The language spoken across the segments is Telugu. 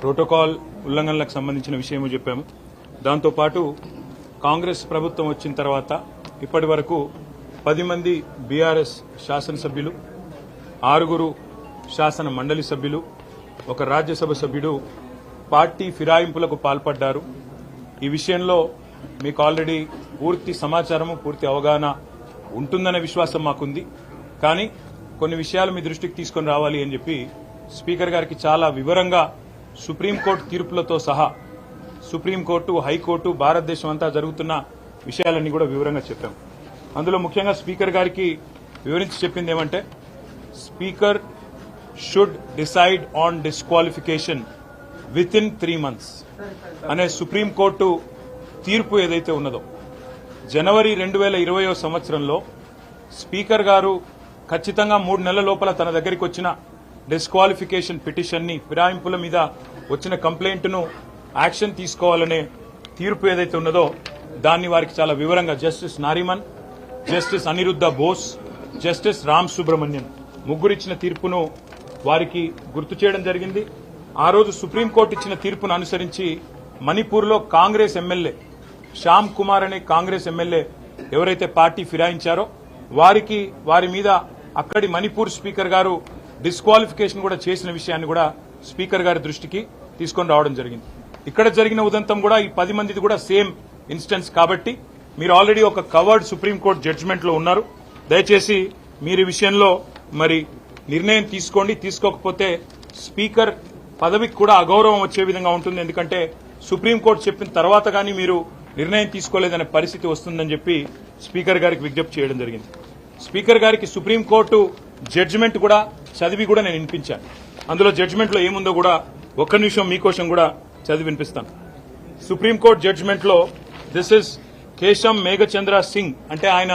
ప్రోటోకాల్ ఉల్లంఘనలకు సంబంధించిన విషయము చెప్పాము. దాంతోపాటు కాంగ్రెస్ ప్రభుత్వం వచ్చిన తర్వాత ఇప్పటి వరకు పది మంది బీఆర్ఎస్ శాసనసభ్యులు ఆరుగురు శాసన మండలి సభ్యులు ఒక రాజ్యసభ సభ్యుడు పార్టీ ఫిరాయింపులకు పాల్పడ్డారు. ఈ విషయంలో మీకు ఆల్రెడీ పూర్తి సమాచారము పూర్తి అవగాహన ఉంటుందనే విశ్వాసం మాకుంది. కానీ కొన్ని విషయాలు మీ దృష్టికి తీసుకొని రావాలి అని చెప్పి స్పీకర్ గారికి చాలా వివరంగా సుప్రీంకోర్టు తీర్పులతో సహా సుప్రీంకోర్టు హైకోర్టు భారతదేశం అంతా జరుగుతున్న విషయాలన్నీ కూడా వివరంగా చెప్పాం. అందులో ముఖ్యంగా స్పీకర్ గారికి వివరించి చెప్పింది ఏమంటే speaker should decide on disqualification within three months అనే సుప్రీంకోర్టు తీర్పు ఏదైతే ఉన్నదో జనవరి రెండు వేల ఇరవయో సంవత్సరంలో స్పీకర్ గారు ఖచ్చితంగా మూడు నెలల లోపల తన దగ్గరికి వచ్చిన డిస్క్వాలిఫికేషన్ పిటిషన్ని ఫిరాయింపుల మీద వచ్చిన కంప్లైంట్ను యాక్షన్ తీసుకోవాలనే తీర్పు ఏదైతే ఉన్నదో దాన్ని వారికి చాలా వివరంగా justice Nariman justice Aniruddha Bose justice Ram Subramanian ముగ్గురిచ్చిన తీర్పును వారికి గుర్తు చేయడం జరిగింది. ఆ రోజు సుప్రీంకోర్టు ఇచ్చిన తీర్పును అనుసరించి మణిపూర్లో కాంగ్రెస్ ఎమ్మెల్యే శ్యామ్ కుమార్ అనే కాంగ్రెస్ ఎమ్మెల్యే ఎవరైతే పార్టీ ఫిరాయించారో వారికి వారి మీద అక్కడి మణిపూర్ స్పీకర్ గారు డిస్క్వాలిఫికేషన్ కూడా చేసిన విషయాన్ని కూడా స్పీకర్ గారి దృష్టికి తీసుకొని రావడం జరిగింది. ఇక్కడ జరిగిన ఉదంతం కూడా ఈ పది మందిది కూడా సేమ్ ఇన్స్టెన్స్ కాబట్టి మీరు ఆల్రెడీ ఒక కవర్డ్ సుప్రీంకోర్టు జడ్జిమెంట్లో ఉన్నారు. దయచేసి మీరు విషయంలో మరి నిర్ణయం తీసుకోండి. తీసుకోకపోతే స్పీకర్ పదవికి కూడా అగౌరవం వచ్చే విధంగా ఉంటుంది. ఎందుకంటే సుప్రీంకోర్టు చెప్పిన తర్వాత కానీ మీరు నిర్ణయం తీసుకోలేదనే పరిస్థితి వస్తుందని చెప్పి స్పీకర్ గారికి విజ్ఞప్తి చేయడం జరిగింది. స్పీకర్ గారికి సుప్రీంకోర్టు జడ్జిమెంట్ కూడా చదివి కూడా నేను వినిపించాను. అందులో జడ్జిమెంట్లో ఏముందో కూడా ఒక్క నిమిషం మీకోసం కూడా చదివి వినిపిస్తాను. సుప్రీంకోర్టు జడ్జిమెంట్లో దిస్ ఇస్ కేశం మేఘచంద్ర సింగ్ అంటే ఆయన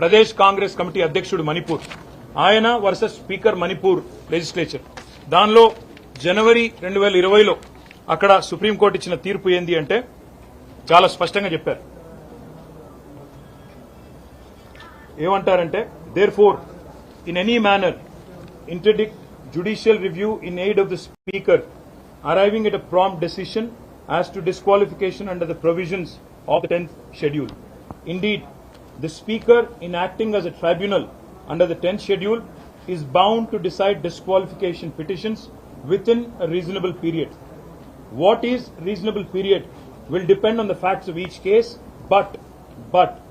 ప్రదేశ్ కాంగ్రెస్ కమిటీ అధ్యక్షుడు మణిపూర్. ఆయన వర్సెస్ స్పీకర్ మణిపూర్ లెజిస్లేచర్ దానిలో జనవరి రెండు వేల ఇరవైలో అక్కడ సుప్రీంకోర్టు ఇచ్చిన తీర్పు ఏంది అంటే చాలా స్పష్టంగా చెప్పారు. ఏమంటారంటే therefore in any manner interdict judicial review in aid of the Speaker, arriving at a prompt decision as to disqualification under the provisions of the 10th Schedule. Indeed, the Speaker, in acting as a tribunal under the 10th Schedule, is bound to decide disqualification petitions within a reasonable period. What is reasonable period will depend on the facts of each case, but, but,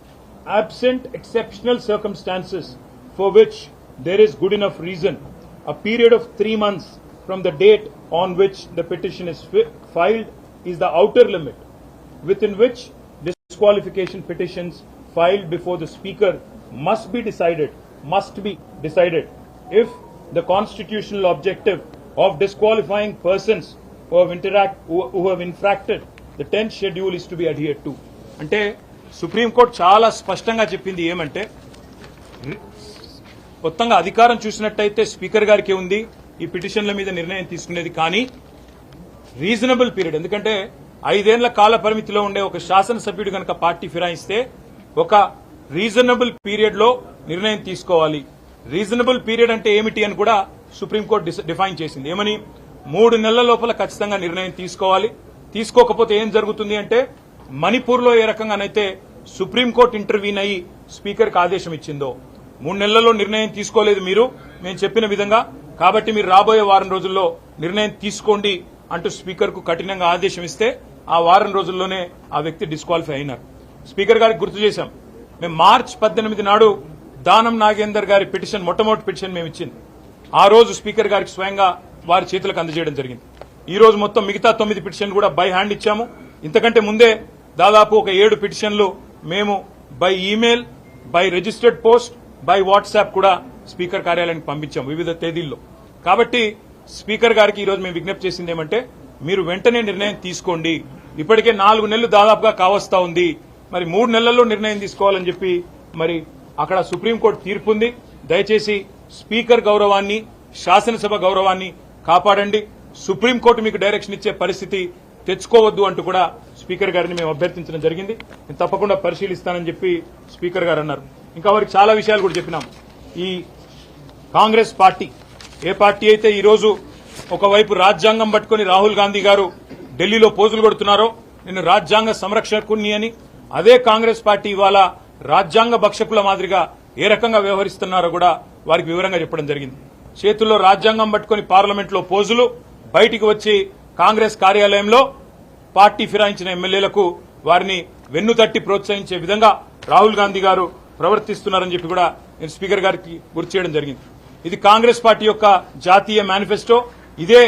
absent exceptional circumstances for which there is good enough reason, a period of three months from the date on which the petition is fi- filed is the outer limit within which disqualification petitions filed before the speaker must be decided must be decided if the constitutional objective of disqualifying persons who have interact who, who have infracted the 10th schedule is to be adhered to అంటే సుప్రీంకోర్టు చాలా స్పష్టంగా చెప్పింది ఏమంటే మొత్తంగా అధికారం చూసినట్టయితే స్పీకర్ గారికి ఉంది. ఈ పిటిషన్ల మీద నిర్ణయం తీసుకునేది కానీ రీజనబుల్ పీరియడ్. ఎందుకంటే ఐదేళ్ళ కాల పరిమితిలో ఉండే ఒక శాసనసభ్యుడు కనుక పార్టీ ఫిరాయిస్తే ఒక రీజనబుల్ పీరియడ్లో నిర్ణయం తీసుకోవాలి. రీజనబుల్ పీరియడ్ అంటే ఏమిటి అని కూడా సుప్రీంకోర్టు డిస- డిఫైన్ చేసింది. ఏమని? మూడు నెలల లోపల ఖచ్చితంగా నిర్ణయం తీసుకోవాలి. తీసుకోకపోతే ఏం జరుగుతుంది అంటే మణిపూర్లో ఏ రకంగానైతే సుప్రీంకోర్టు ఇంటర్వ్యూన్ అయ్యి స్పీకర్కి ఆదేశం ఇచ్చిందో మూడు నెలల్లో నిర్ణయం తీసుకోలేదు మీరు. మేము చెప్పిన విధంగా. కాబట్టి మీరు రాబోయే వారం రోజుల్లో నిర్ణయం తీసుకోండి అంటూ స్పీకర్కు కఠినంగా ఆదేశం ఇస్తే ఆ వారం రోజుల్లోనే ఆ వ్యక్తి డిస్క్వాలిఫై అయినారు. స్పీకర్ గారికి గుర్తు చేశాం. మేము మార్చ్ పద్దెనిమిది నాడు దానం నాగేందర్ గారి పిటిషన్ మొట్టమొదటి పిటిషన్ మేము ఇచ్చింది. ఆ రోజు స్పీకర్ గారికి స్వయంగా వారి చేతులకు అందజేయడం జరిగింది. ఈ రోజు మొత్తం మిగతా తొమ్మిది పిటిషన్లు కూడా బై హ్యాండ్ ఇచ్చాము. ఇంతకంటే ముందే దాదాపు ఒక ఏడు పిటిషన్లు మేము by email by registered post by WhatsApp కూడా స్పీకర్ కార్యాలయానికి పంపించాం వివిధ తేదీల్లో. కాబట్టి స్పీకర్ గారికి ఈ రోజు మేము విజ్ఞప్తి చేసింది ఏమంటే మీరు వెంటనే నిర్ణయం తీసుకోండి. ఇప్పటికే నాలుగు నెలలు దాదాపుగా కావస్తా ఉంది. మరి మూడు నెలల్లో నిర్ణయం తీసుకోవాలని చెప్పి మరి అక్కడ సుప్రీంకోర్టు తీర్పు ఉంది. దయచేసి స్పీకర్ గౌరవాన్ని శాసనసభ గౌరవాన్ని కాపాడండి. సుప్రీంకోర్టు మీకు డైరెక్షన్ ఇచ్చే పరిస్థితి తెచ్చుకోవద్దు అంటూ కూడా స్పీకర్ గారిని మేము అభ్యర్థించడం జరిగింది. నేను తప్పకుండా పరిశీలిస్తానని చెప్పి స్పీకర్ గారు అన్నారు. ఇంకా వారికి చాలా విషయాలు కూడా చెప్పినాం. ఈ కాంగ్రెస్ పార్టీ ఏ పార్టీ అయితే ఈరోజు ఒకవైపు రాజ్యాంగం పట్టుకొని రాహుల్ గాంధీ గారు ఢిల్లీలో పోజులు కొడుతున్నారో నేను రాజ్యాంగ సంరక్షకుని అని అదే కాంగ్రెస్ పార్టీ ఇవాళ రాజ్యాంగ భక్షకుల మాదిరిగా ఏ రకంగా వ్యవహరిస్తున్నారో కూడా వారికి వివరంగా చెప్పడం జరిగింది. చేతుల్లో రాజ్యాంగం పట్టుకొని పార్లమెంట్లో పోజులు బయటికి వచ్చి కాంగ్రెస్ కార్యాలయంలో పార్టీ ఫిరాయించిన ఎమ్మెల్యేలకు వారిని వెన్నుతట్టి ప్రోత్సహించే విధంగా రాహుల్ గాంధీ గారు ప్రవర్తిస్తున్నారని చెప్పి కూడా నేను స్పీకర్ గారికి గుర్తు చేయడం జరిగింది. ఇది కాంగ్రెస్ పార్టీ యొక్క జాతీయ మేనిఫెస్టో ఇదే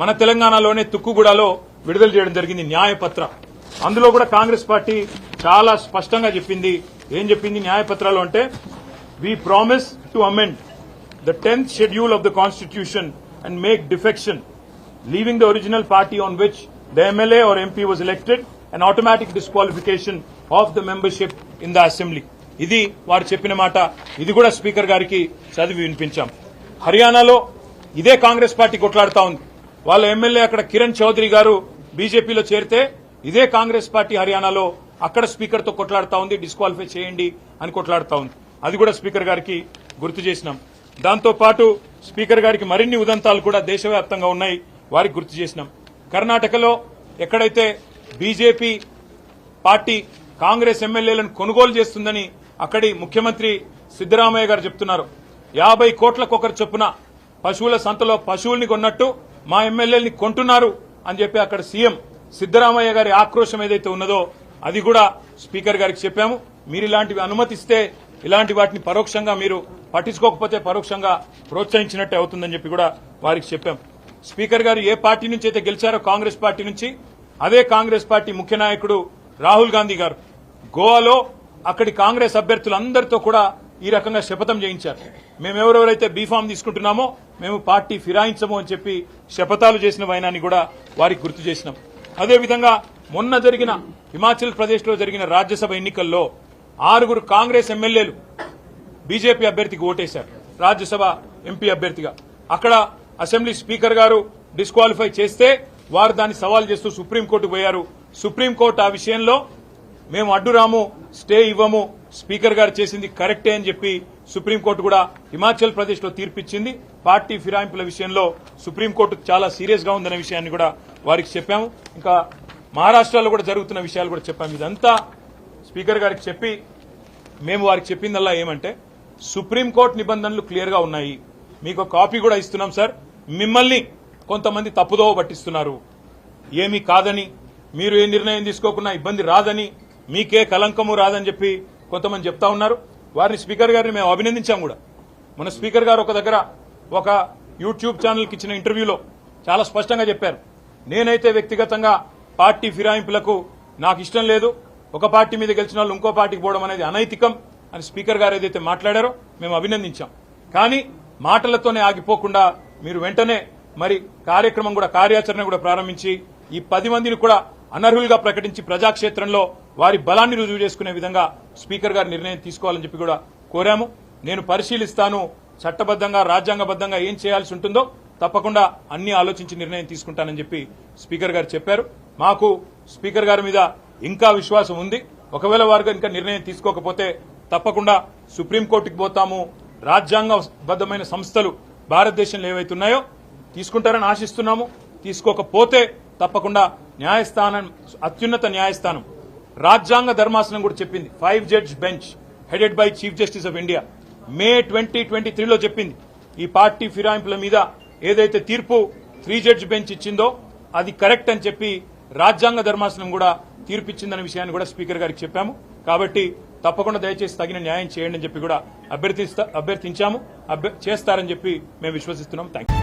మన తెలంగాణలోనే తుక్కుగూడలో విడుదల చేయడం జరిగింది న్యాయపత్ర. అందులో కూడా కాంగ్రెస్ పార్టీ చాలా స్పష్టంగా చెప్పింది. ఏం చెప్పింది న్యాయపత్రాలు అంటే we promise to amend the tenth schedule of the constitution and make defection leaving the original party on which the MLA or MP was elected and automatic disqualification of the membership in the assembly ఇది వారు చెప్పిన మాట. ఇది కూడా స్పీకర్ గారికి చదివి వినిపించాం. హర్యానాలో ఇదే కాంగ్రెస్ పార్టీ కొట్లాడుతా ఉంది. వాళ్ళ ఎమ్మెల్యే అక్కడ కిరణ్ చౌదరి గారు బీజేపీలో చేరితే ఇదే కాంగ్రెస్ పార్టీ హర్యానాలో అక్కడ స్పీకర్తో కొట్లాడుతా ఉంది డిస్క్వాలిఫై చేయండి అని కొట్లాడుతా ఉంది. అది కూడా స్పీకర్ గారికి గుర్తు చేసినాం. దాంతో పాటు స్పీకర్ గారికి మరిన్ని ఉదంతాలు కూడా దేశవ్యాప్తంగా ఉన్నాయి. వారికి గుర్తు చేసినాం. కర్ణాటకలో ఎక్కడైతే బీజేపీ పార్టీ కాంగ్రెస్ ఎమ్మెల్యేలను కొనుగోలు చేస్తుందని అక్కడి ముఖ్యమంత్రి సిద్దరామయ్య గారు చెప్తున్నారు. యాభై కోట్లకొకరు చొప్పున పశువుల సంతలో పశువుల్ని కొన్నట్టు మా ఎమ్మెల్యేని కొంటున్నారు అని చెప్పి అక్కడ సీఎం సిద్దరామయ్య గారి ఆక్రోశం ఏదైతే ఉన్నదో అది కూడా స్పీకర్ గారికి చెప్పాము. మీరు ఇలాంటివి అనుమతిస్తే ఇలాంటి వాటిని పరోక్షంగా మీరు పట్టించుకోకపోతే పరోక్షంగా ప్రోత్సహించినట్టే అవుతుందని చెప్పి కూడా వారికి చెప్పాం. స్పీకర్ గారు ఏ పార్టీ నుంచి అయితే గెలిచారో కాంగ్రెస్ పార్టీ నుంచి అదే కాంగ్రెస్ పార్టీ ముఖ్య నాయకుడు రాహుల్ గాంధీ గారు. గోవాలో అక్కడి కాంగ్రెస్ అభ్యర్థులందరితో కూడా ఈ రకంగా శపథం చేయించారు. మేము ఎవరెవరైతే బీఫామ్ తీసుకుంటున్నామో మేము పార్టీ ఫిరాయించము అని చెప్పి శపథాలు చేసిన వైనాన్ని కూడా వారికి గుర్తు చేసినాం. అదేవిధంగా మొన్న జరిగిన హిమాచల్ ప్రదేశ్లో జరిగిన రాజ్యసభ ఎన్నికల్లో ఆరుగురు కాంగ్రెస్ ఎమ్మెల్యేలు బీజేపీ అభ్యర్థికి ఓటేశారు. రాజ్యసభ ఎంపీ అభ్యర్థిగా. అక్కడ అసెంబ్లీ స్పీకర్ గారు డిస్క్వాలిఫై చేస్తే వారు దాన్ని సవాల్ చేస్తూ సుప్రీంకోర్టు పోయారు. సుప్రీంకోర్టు ఆ విషయంలో మేము అడ్డురాము స్టే ఇవ్వము. స్పీకర్ గారు చేసింది కరెక్టే అని చెప్పి సుప్రీంకోర్టు కూడా హిమాచల్ ప్రదేశ్లో తీర్పిచ్చింది. పార్టీ ఫిరాయింపుల విషయంలో సుప్రీంకోర్టు చాలా సీరియస్గా ఉందనే విషయాన్ని కూడా వారికి చెప్పాము. ఇంకా మహారాష్ట్రలో కూడా జరుగుతున్న విషయాలు కూడా చెప్పాము. ఇదంతా స్పీకర్ గారికి చెప్పి మేము వారికి చెప్పిందల్లా ఏమంటే సుప్రీంకోర్టు నిబంధనలు క్లియర్గా ఉన్నాయి. మీకు కాపీ కూడా ఇస్తున్నాం సార్. మిమ్మల్ని కొంతమంది తప్పుదోవ పట్టిస్తున్నారు. ఏమీ కాదని మీరు ఏ నిర్ణయం తీసుకోకున్నా ఇబ్బంది రాదని మీకే కలంకము రాదని చెప్పి కొంతమంది చెప్తా ఉన్నారు. వారిని స్పీకర్ గారిని మేము అభినందించాం కూడా. మన స్పీకర్ గారు ఒక దగ్గర ఒక యూట్యూబ్ ఛానల్కి ఇచ్చిన ఇంటర్వ్యూలో చాలా స్పష్టంగా చెప్పారు. నేనైతే వ్యక్తిగతంగా పార్టీ ఫిరాయింపులకు నాకు ఇష్టం లేదు. ఒక పార్టీ మీద గెలిచిన వాళ్ళు ఇంకో పార్టీకి పోవడం అనేది అనైతికం అని స్పీకర్ గారు ఏదైతే మాట్లాడారో మేము అభినందించాం. కానీ మాటలతోనే ఆగిపోకుండా మీరు వెంటనే మరి కార్యక్రమం కూడా కార్యాచరణ కూడా ప్రారంభించి ఈ పది మందిని కూడా అనర్హులుగా ప్రకటించి ప్రజాక్షేత్రంలో వారి బలాన్ని రుజువు చేసుకునే విధంగా స్పీకర్ గారు నిర్ణయం తీసుకోవాలని చెప్పి కూడా కోరాము. నేను పరిశీలిస్తాను చట్టబద్దంగా రాజ్యాంగబద్దంగా ఏం చేయాల్సి ఉంటుందో తప్పకుండా అన్ని ఆలోచించి నిర్ణయం తీసుకుంటానని చెప్పి స్పీకర్ గారు చెప్పారు. మాకు స్పీకర్ గారి మీద ఇంకా విశ్వాసం ఉంది. ఒకవేళ వారు ఇంకా నిర్ణయం తీసుకోకపోతే తప్పకుండా సుప్రీంకోర్టుకి పోతాము. రాజ్యాంగబద్దమైన సంస్థలు భారతదేశంలో ఏవైతున్నాయో తీసుకుంటారని ఆశిస్తున్నాము. తీసుకోకపోతే తప్పకుండా న్యాయస్థానం అత్యున్నత న్యాయస్థానం. రాజ్యాంగ ధర్మాసనం కూడా చెప్పింది. Five judge bench headed by chief justice of India May twenty twenty త్రీలో చెప్పింది. ఈ పార్టీ ఫిరాయింపుల మీద ఏదైతే తీర్పు త్రీ జడ్జ్ బెంచ్ ఇచ్చిందో అది కరెక్ట్ అని చెప్పి రాజ్యాంగ ధర్మాసనం కూడా తీర్పిచ్చిందనే విషయాన్ని కూడా స్పీకర్ గారికి చెప్పాము. కాబట్టి తప్పకుండా దయచేసి తగిన న్యాయం చేయండి అని చెప్పి కూడా అభ్యర్థిస్తా అభ్యర్థించాము. చేస్తారని చెప్పి మేము విశ్వసిస్తున్నాం థ్యాంక్ యూ